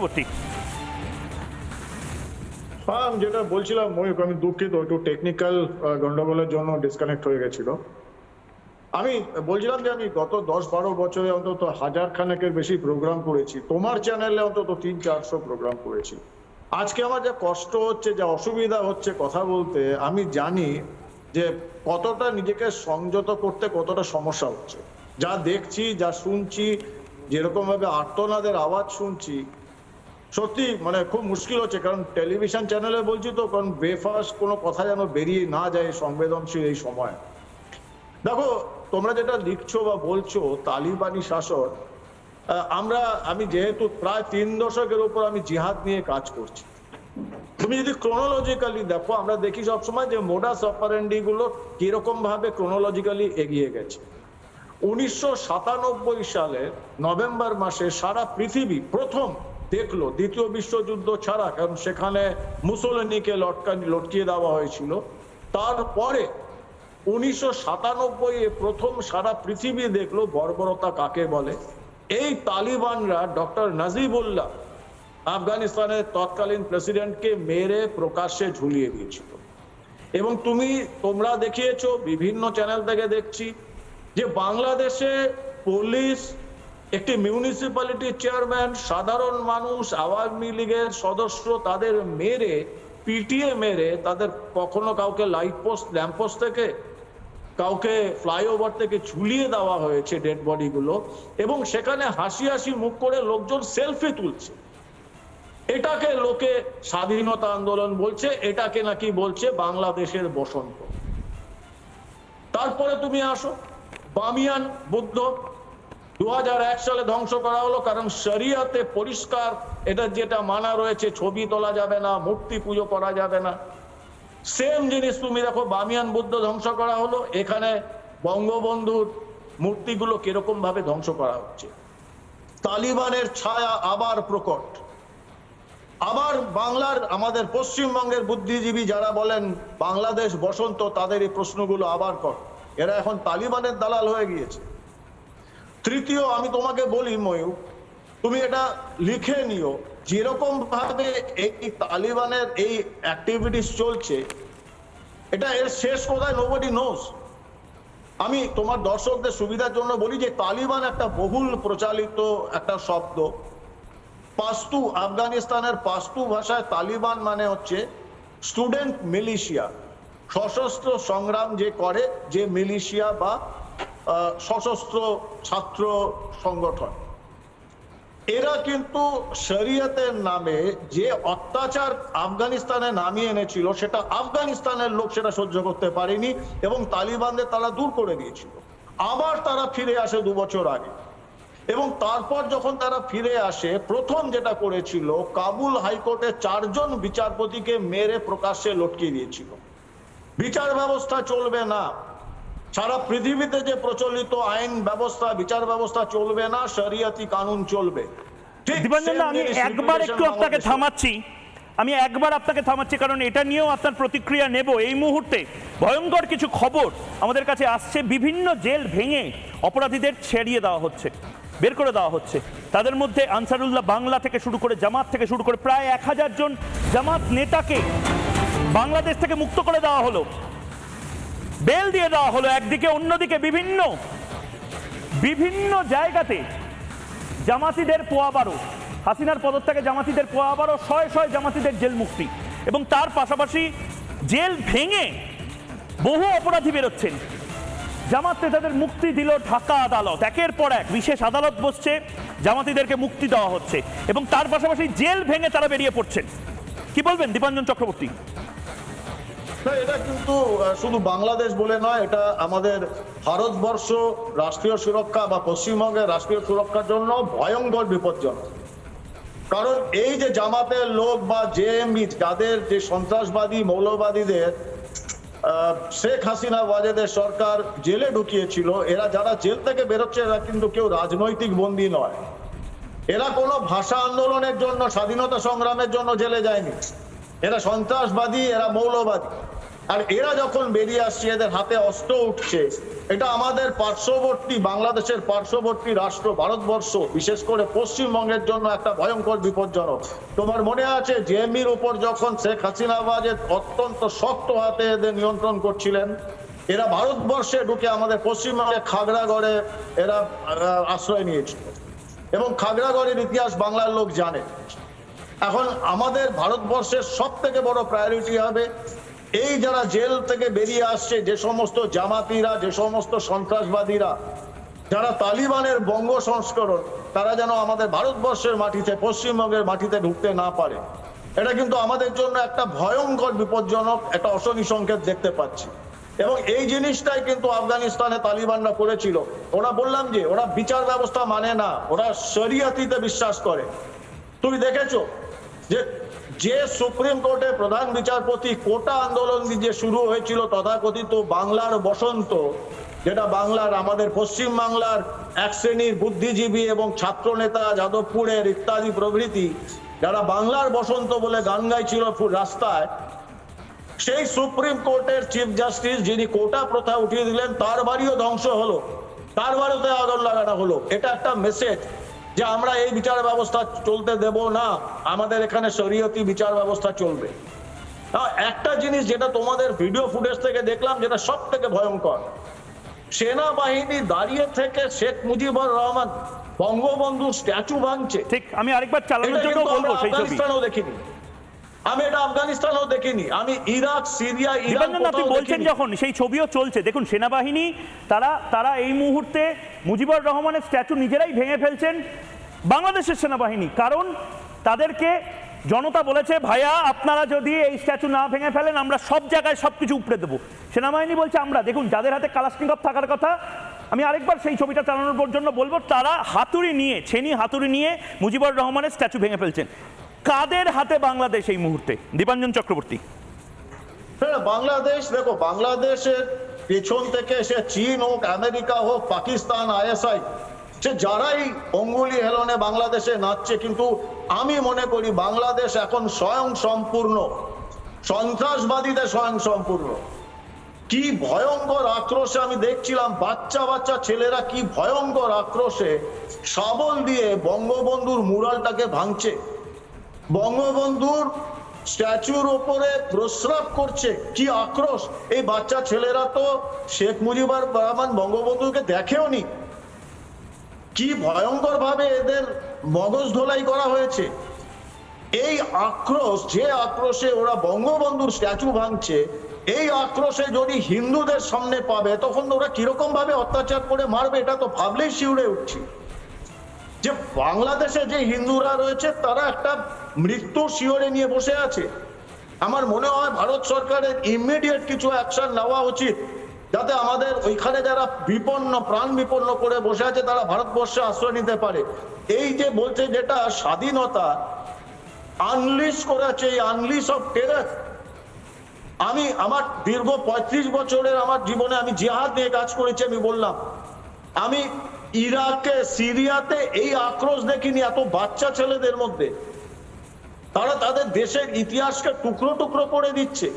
চক্রবর্তী হ্যাঁ আমি যেটা বলছিলাম ময়ূক আমি দুঃখিত, একটু টেকনিক্যাল গন্ডগোলের জন্য ডিসকানেক্ট হয়ে গেছিল। আমি বলছিলাম যে আমি গত দশ বারো বছরে অন্তত হাজার খানেকের বেশি প্রোগ্রাম করেছি। তোমার চ্যানেলে অন্তত তিন চারশো প্রোগ্রাম করেছি। আজকে আমার যা কষ্ট হচ্ছে, যা অসুবিধা হচ্ছে কথা বলতে, আমি জানি যে কতটা নিজেকে সংযত করতে কতটা সমস্যা হচ্ছে। যা দেখছি, যা শুনছি যেরকম ভাবে আর্তনাদের আওয়াজ শুনছি সত্যি মানে খুব মুশকিল হচ্ছে, কারণ টেলিভিশন চ্যানেলে বলছি তো, কারণ বেফাস কোনো কথা যেন বেরিয়ে না যায় সংবেদনশীল এই সময়। দেখো, তোমরা যেটা লিখছো বা বলছো, তালিবানি শাসন আমরা, আমি যেহেতু প্রায় তিন দশকের উপর আমি জিহাদ নিয়ে কাজ করছি। তুমি যদি ক্রোনোলজিক্যালি দেখো, আমরা দেখি সবসময় যে মোডাস অপারেন্ডি গুলো কীরকম ভাবে ক্রোনোলজিক্যালি এগিয়ে গেছে। উনিশশো সাতানব্বই সালে নভেম্বর মাসে সারা পৃথিবী প্রথম দেখল, দ্বিতীয় বিশ্বযুদ্ধ ছাড়া, কারণ সেখানে মুসোলিনিকে লটকা লটকিয়ে দেওয়া হয়েছিল। তারপরে উনিশশো সাতানব্বই প্রথম সারা পৃথিবী দেখল, বর্বরতা কাকে বলে? এই তালিবানরা ডক্টর নাজিবুল্লাহ আফগানিস্তানের তৎকালীন প্রেসিডেন্টকে মেরে প্রকাশ্যে ঝুলিয়ে দিয়েছিল। এবং তুমি, তোমরা দেখিয়েছ, বিভিন্ন চ্যানেল থেকে দেখছি যে বাংলাদেশে পুলিশ একটি মিউনিসিপ্যালিটির চেয়ারম্যান সাধারণ মানুষ, আওয়ামী লীগের সদস্য, তাদের মেরে, পিটিয়ে মেরে, তাদের কখনো কাউকে লাইট পোস্ট ল্যাম্পোস্ট থেকে, কাউকে ফ্লাইওভার থেকে ঝুলিয়ে দেওয়া হয়েছে ডেড বডিগুলো এবং সেখানে হাসি হাসি মুখ করে লোকজন সেলফি তুলছে। এটাকে লোকে স্বাধীনতা আন্দোলন বলছে, এটাকে নাকি বলছে বাংলাদেশের বসন্ত। তারপরে তুমি আসো, বামিয়ান, বুদ্ধ দু হাজার এক সালে ধ্বংস করা হলো, কারণ শরিয়াতে পরিষ্কার, এটা যেটা মানা রয়েছে, ছবি তোলা যাবে না, মূর্তি পুজো করা যাবে না। সেম জিনিস তুমি দেখো, বামিয়ান বুদ্ধ ধ্বংস করা হলো, এখানে বঙ্গবন্ধুর মূর্তিগুলো কীরকম ভাবে ধ্বংস করা হচ্ছে। তালিবানের ছায়া আবার প্রকট। আবার বাংলার, আমাদের পশ্চিমবঙ্গের বুদ্ধিজীবী যারা বলেন, বাংলাদেশ বসন্ত, তাদের এই প্রশ্নগুলো আবার কর। এরা এখন তালিবানের দালাল হয়ে গিয়েছে। তৃতীয়, আমি তোমাকে বলি ময়ূর, তুমি এটা লিখে নিও। যেরকম ভাবে এই তালিবানের এই অ্যাক্টিভিটিস চলছে, এটা এর শেষ কোথায় নোবডি নোস আমি তোমার দর্শকদের সুবিধার জন্য বলি যে তালিবান একটা বহুল প্রচালিত একটা শব্দ। পাস্তু, আফগানিস্তানের পাস্তু ভাষায় তালিবান মানে হচ্ছে স্টুডেন্ট মিলিশিয়া সশস্ত্র সংগ্রাম যে করে, যে মিলিশিয়া বা সশস্ত্র ছাত্র সংগঠন। এরা কিন্তু শরিয়তের নামে যে অত্যাচার আফগানিস্তানে নামিয়ে এনেছিল, সেটা আফগানিস্তানের লোক সেটা সহ্য করতে পারেনি এবং তালিবানদের তারা দূর করে দিয়েছিল। আবার তারা ফিরে আসে দু বছর আগে। এবং তারপর যখন তারা ফিরে আসে, প্রথম যেটা করেছিল, কাবুল হাইকোর্টে চারজন বিচারপতিকে মেরে প্রকাশ্যে লটকিয়ে দিয়েছিল। বিচার ব্যবস্থা চলবে না। সারা পৃথিবীতে যে প্রচলিত আইন ব্যবস্থা বিচার ব্যবস্থা চলবে না শরিয়াতি কানুন চলবে। আমি একবার একটু আপনাকে থামাচ্ছি। আমি একবার আপনাকে থামাচ্ছি কারণ এটা নিয়েও আপনার প্রতিক্রিয়া নেব। এই মুহূর্তে ভয়ঙ্কর কিছু খবর আমাদের কাছে আসছে। বিভিন্ন জেল ভেঙে অপরাধীদের ছেড়িয়ে দেওয়া হচ্ছে বের করে দেওয়া হচ্ছে। তাদের মধ্যে আনসারুল্লাহ বাংলা থেকে শুরু করে জামাত থেকে শুরু করে প্রায় এক হাজার জন জামাত নেতাকে বাংলাদেশ থেকে মুক্ত করে দেওয়া হলো। বেল দিয়ে দেওয়া হলো একদিকে, অন্যদিকে বিভিন্ন বিভিন্ন জায়গাতে জামাতিদের পোয়া বারো। হাসিনার পদত্যাগে জামাতিদের পোয়া বারো, শয়ে শয়ে জামাতিদের জেল মুক্তি। এবং তার পাশাপাশি জেল ভেঙে বহু অপরাধী বেরোচ্ছেন। জামাত নেতাদের মুক্তি দিল ঢাকা আদালত। একের পর এক বিশেষ আদালত বসছে, জামাতিদেরকে মুক্তি দেওয়া হচ্ছে। এবং তার পাশাপাশি জেল ভেঙে তারা বেরিয়ে পড়ছেন। কি বলবেন দীপাঞ্জন চক্রবর্তী? এটা কিন্তু শুধু বাংলাদেশ বলে নয়, এটা আমাদের ভারতবর্ষ রাষ্ট্রীয় সুরক্ষা বা পশ্চিমবঙ্গের রাষ্ট্রীয় সুরক্ষার জন্য ভয়ঙ্কর বিপজ্জনক। কারণ এই যে জামাতের লোক বা জেএমবি, যাদের যে সন্ত্রাসবাদী, মৌলবাদীদের শেখ হাসিনা, ওয়াজেদের সরকার জেলে ঢুকিয়েছিল, এরা যারা জেল থেকে বেরোচ্ছে, এরা কিন্তু কেউ রাজনৈতিক বন্দী নয়। এরা কোনো ভাষা আন্দোলনের জন্য, স্বাধীনতা সংগ্রামের জন্য জেলে যায়নি। এরা সন্ত্রাসবাদী, এরা মৌলবাদী। আর এরা যখন বেরিয়ে আসছে, এদের হাতে অস্ত্র উঠছে, এটা আমাদের পার্শ্ববর্তী বাংলাদেশের পার্শ্ববর্তী রাষ্ট্র, ভারতবর্ষ, বিশেষ করে পশ্চিমবঙ্গের জন্য একটা ভয়ঙ্কর, বিপজ্জনক। তোমার মনে আছে জেএমবির উপর যখন শেখ হাসিনা বাজে অত্যন্ত শক্ত হাতে এদের নিয়ন্ত্রণ করছিলেন, এরা ভারতবর্ষে ঢুকে আমাদের পশ্চিমবঙ্গে খাগড়াগড়ে এরা আশ্রয় নিয়েছিল। এবং খাগড়াগড়ের ইতিহাস বাংলার লোক জানে। এখন আমাদের ভারতবর্ষের সব থেকে বড় প্রায়োরিটি হবে এই যারা জেল থেকে বেরিয়ে আসছে, যে সমস্ত জামাতিরা, যে সমস্ত সন্ত্রাসবাদীরা, যারা তালিবানের বঙ্গ সংস্করণ, তারা যেন আমাদের ভারতবর্ষের মাটিতে, পশ্চিমবঙ্গের মাটিতে ঢুকতে না পারে। এটা কিন্তু আমাদের জন্য একটা ভয়ঙ্কর বিপজ্জনক, একটা অশনি সংকেত দেখতে পাচ্ছি। এবং এই জিনিসটাই কিন্তু আফগানিস্তানে তালিবানরা করেছিল। ওরা বললাম যে, ওরা বিচার ব্যবস্থা মানে না, ওরা শরিয়াতিতে বিশ্বাস করে। তুমি দেখেছ? যে যে সুপ্রিম কোর্টে প্রধান বিচারপতি কোটা আন্দোলন যে শুরু হয়েছিল তথাকথিত বাংলার বসন্ত, যেটা বাংলার আমাদের পশ্চিম বাংলার এক শ্রেণির বুদ্ধিজীবী এবং ছাত্র নেতা যাদবপুরের ইত্যাদি প্রভৃতি, যারা বাংলার বসন্ত বলে গান গাইছিল রাস্তায়, সেই সুপ্রিম কোর্টের চিফ জাস্টিস যিনি কোটা প্রথা উঠিয়ে দিলেন, তার বাড়িও ধ্বংস হলো। তার বাড়িতে আগুন লাগানো হলো। এটা একটা মেসেজ যে আমরা এই বিচার ব্যবস্থা চলতে দেব না আমাদের এখানে শরীয়তি বিচার ব্যবস্থা চলবে। একটা জিনিস যেটা তোমাদের ভিডিও ফুটেজ থেকে দেখলাম যেটা সব থেকে ভয়ঙ্কর। সেনাবাহিনী দাঁড়িয়ে থেকে শেখ মুজিবুর রহমান বঙ্গবন্ধু স্ট্যাচু ভাঙছে। ঠিক আমি আরেকবার চালানোর জন্য বলব সেই ছবি। দেখিনি। আমি এটা আফগানিস্তানেও দেখিনি। আমি ইরাক সিরিয়া ইরান আপনি বলছেন যখন সেই ছবিও চলছে। দেখুন সেনাবাহিনী তারা তারা এই মুহূর্তে মুজিবুর রহমানের স্ট্যাচু নিজেরাই ভেঙে ফেলছেন বাংলাদেশের সেনাবাহিনী। কারণ তাদেরকে জনতা বলেছে ভাইয়া আপনারা যদি এই স্ট্যাচু না ভেঙে ফেলেন আমরা সব জায়গায় সব কিছু উপড়ে দেবো। সেনাবাহিনী বলছে আমরা দেখুন যাদের হাতে কালাশনিকভ থাকার কথা আমি আরেকবার সেই ছবিটা চালানোর জন্য বলব তারা হাতুড়ি নিয়ে ছেনি হাতুড়ি নিয়ে মুজিবুর রহমানের স্ট্যাচু ভেঙে ফেলছেন। কাদের হাতে বাংলাদেশ এই মুহূর্তে? দীপাঞ্জন চক্রবর্তী। না, বাংলাদেশ দেখো বাংলাদেশের পেছন থেকে সে চীন হোক আমেরিকা হোক পাকিস্তান আইএসআই সে যারাই অঙ্গুলি হেলনে বাংলাদেশে নাচছে কিন্তু আমি মনে করি বাংলাদেশ এখন স্বয়ং সম্পূর্ণ সন্ত্রাসবাদীদের স্বয়ং সম্পূর্ণ। কি ভয়ঙ্কর আক্রোশে আমি দেখছিলাম বাচ্চা বাচ্চা ছেলেরা কি ভয়ঙ্কর আক্রোশে শাবল দিয়ে বঙ্গবন্ধুর মুরালটাকে ভাঙছে। বঙ্গবন্ধুর স্ট্যাচুর ওপরে প্রস্রাব করছে। কি আক্রোশ! এই বাচ্চা ছেলেরা তো শেখ মুজিবুর রহমান বঙ্গবন্ধুকে দেখেও নি কি ভয়ঙ্কর ভাবে এদের মগজ ধোলাই করা হয়েছে। এই আক্রোশ, যে আক্রোশে ওরা বঙ্গবন্ধুর স্ট্যাচু ভাঙছে, এই আক্রোশে যদি হিন্দুদের সামনে পাবে, তখন ওরা কীরকম ভাবে অত্যাচার করে মারবে, এটা তো ভাবলেই শিউরে উঠছি। যে বাংলাদেশে যে হিন্দুরা রয়েছে, তারা একটা মৃত্যু শিওরে নিয়ে বসে আছে। আমার মনে হয় ভারত সরকারের ইমিডিয়েট কিছু অ্যাকশন নেওয়া উচিত। যাতে আমাদের ওইখানে যারা বিপন্ন, প্রাণ বিপন্ন করে বসে আছে, তারা ভারতবর্ষে আশ্রয় নিতে পারে। এই যে বলছে যেটা স্বাধীনতা আনলিশ করেছে এই আনলিশ অফ টেরার আমি আমার দীর্ঘ পঁয়ত্রিশ বছরের আমার জীবনে আমি জিহাদ নিয়ে কাজ করেছি, আমি বললাম। আমি ইরাকে, সিরিয়াতে এই আক্রোশ দেখিনি এত বাচ্চা ছেলেদের মধ্যে। তারা তাদের দেশের ইতিহাসকে টুকরো টুকরো করে দিচ্ছে।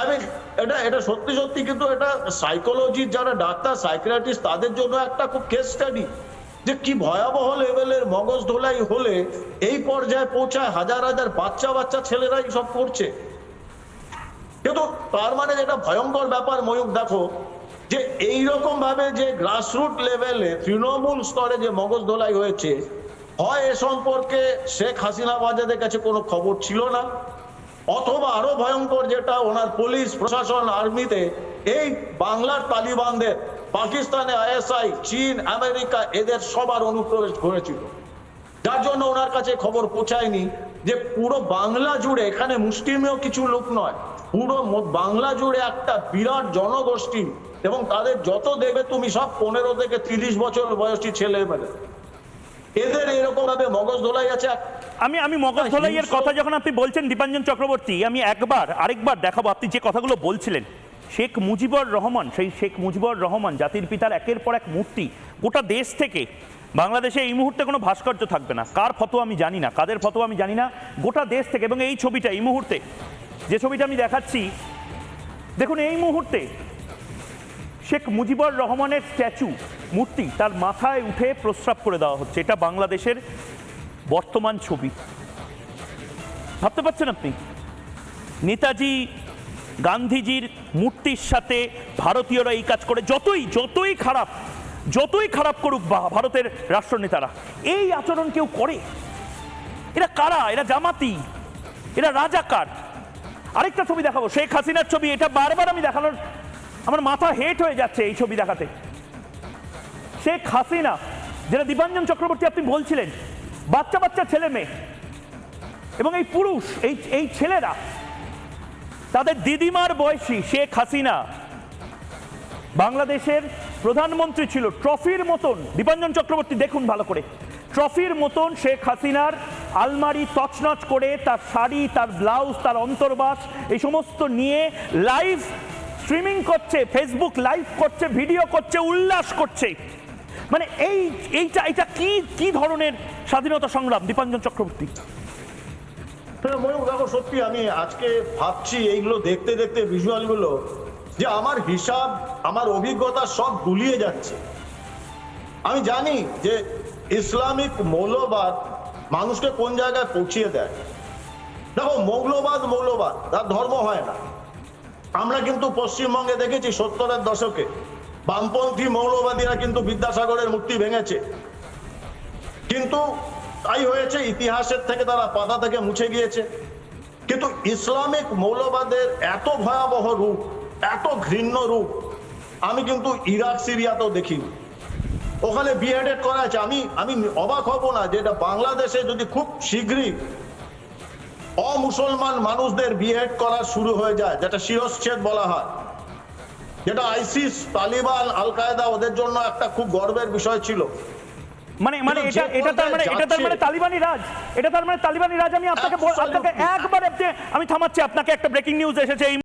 আমি এটা এটা সত্যি সত্যি কিন্তু এটা সাইকোলজির যারা ডাক্তার সাইকিয়াট্রিস্ট তাদের জন্য একটা খুব কেস স্টাডি যে কি ভয়াবহ লেভেলের মগজ ধোলাই হলে এই পর্যায়ে পৌঁছায় হাজার হাজার বাচ্চা বাচ্চা ছেলেরাই সব করছে। কিন্তু তার মানে যেটা ভয়ঙ্কর ব্যাপার ময়ূক দেখো, যে এইরকম ভাবে যে গ্রাসরুট লেভেলে তৃণমূল স্তরে যে মগজ ধোলাই হয়েছে হয় এ সম্পর্কে শেখ হাসিনা বাজাদের কাছে কোনো খবর ছিল না, অথবা আরও ভয়ঙ্কর যেটা ওনার পুলিশ, প্রশাসন, আর্মিতে এই বাংলার তালিবানদের, পাকিস্তানে আইএসআই, চীন, আমেরিকা এদের সবার অনুপ্রবেশ ঘটেছিল যার জন্য ওনার কাছে খবর পৌঁছায়নি যে পুরো বাংলা জুড়ে, এখানে মুসলিমেও কিছু লোক নয়, পুরো বাংলা জুড়ে একটা বিরাট জনগোষ্ঠী এবং তাদের যত দেবে তুমি সব পনেরো থেকে তিরিশ বছর বয়সী ছেলে মেয়ে এদের এরকম ভাবে মগজ দোলাই আছে। আমি আমি মগজ ধোলাইয়ের কথা যখন আপনি বলছেন দীপাঞ্জন চক্রবর্তী আমি একবার আরেকবার দেখাবো আপনি যে কথাগুলো বলছিলেন। শেখ মুজিবুর রহমান সেই শেখ মুজিবুর রহমান জাতির পিতার একের পর এক মূর্তি গোটা দেশ থেকে বাংলাদেশে এই মুহূর্তে কোনো ভাস্কর্য থাকবে না। কার ফটো আমি জানি না কাদের ফটো আমি জানি না। গোটা দেশ থেকে এবং এই ছবিটা এই মুহূর্তে যে ছবিটা আমি দেখাচ্ছি দেখুন এই মুহূর্তে শেখ মুজিবুর রহমানের স্ট্যাচু, মূর্তি তার মাথায় উঠে প্রস্রাব করে দেওয়া হচ্ছে। এটা বাংলাদেশের বর্তমান ছবি। ভাবতে পারছেন আপনি? নেতাজি গান্ধীজির মূর্তির সাথে ভারতীয়রা এই কাজ করে, যতই যতই খারাপ যতই খারাপ করুক বা ভারতের রাষ্ট্রনেতারা, এই আচরণ কেউ করে? এরা কারা? এরা জামাতি? এরা রাজাকার? আরেকটা ছবি দেখাবো, শেখ হাসিনার ছবি, এটা বারবার আমি দেখানোর আমার মাথা হেট হয়ে যাচ্ছে এই ছবি দেখাতে। শেখ হাসিনা, যেটা দীপাঞ্জন চক্রবর্তী আপনি বলছিলেন, বাচ্চা বাচ্চা ছেলে মেয়ে এবং এই পুরুষ, এই এই ছেলেরা, তাদের দিদিমার বয়সী শেখ হাসিনা। বাংলাদেশের প্রধানমন্ত্রী ছিল, ট্রফির মতন, দীপাঞ্জন চক্রবর্তী দেখুন ভালো করে, ট্রফির মতন শেখ হাসিনার আলমারি তছনছ করে তার শাড়ি, তার ব্লাউজ, তার অন্তর্বাস, এই সমস্ত নিয়ে লাইভ স্ট্রিমিং করছে ফেসবুক লাইভ করছে ভিডিও করছে, উল্লাস করছে। মানে এই, এইটা এটা কি কি ধরনের স্বাধীনতা সংগ্রাম, দীপাঞ্জন চক্রবর্তী? ময়ূর দেখো, সত্যি আমি আজকে ভাবছি এইগুলো দেখতে দেখতে ভিজুয়ালগুলো যে আমার হিসাব, আমার অভিজ্ঞতা সব গুলিয়ে যাচ্ছে। আমি জানি যে ইসলামিক মৌলবাদ মানুষকে কোন জায়গায় পৌঁছিয়ে দেয়। দেখো, মৌলবাদ মৌলবাদ, তার ধর্ম হয় না। আমরা কিন্তু পশ্চিমবঙ্গে দেখেছি সত্তরের দশকে বামপন্থী মৌলবাদীরা কিন্তু বিদ্যাসাগরের মূর্তি ভেঙেছে। কিন্তু তাই হয়েছে, ইতিহাসের থেকে তারা পাতা থেকে মুছে গিয়েছে। কিন্তু ইসলামিক মৌলবাদের এত ভয়াবহ রূপ, এত ঘৃণ্য রূপ, আমি কিন্তু ইরাক, সিরিয়াতেও দেখিনি। ওখানে বিএডেড করা আছে। আমি আমি অবাক হব না যেটা বাংলাদেশে যদি খুব শীঘ্রই অমুসলমান মানুষদের বিহেড করা শুরু হয়ে যায় যেটা শিরশ্ছেদ বলা হয়। যেটা আইসিস তালিবান আল কায়দা ওদের জন্য একটা খুব গর্বের বিষয় ছিল। মানে মানে এটা এটা তার মানে এটা তার মানে তালিবানি রাজ। এটা তার মানে তালিবানি রাজ। আমি আপনাকে আপনাকে একবার আমি থামাচ্ছি আপনাকে একটা ব্রেকিং নিউজ এসেছে এই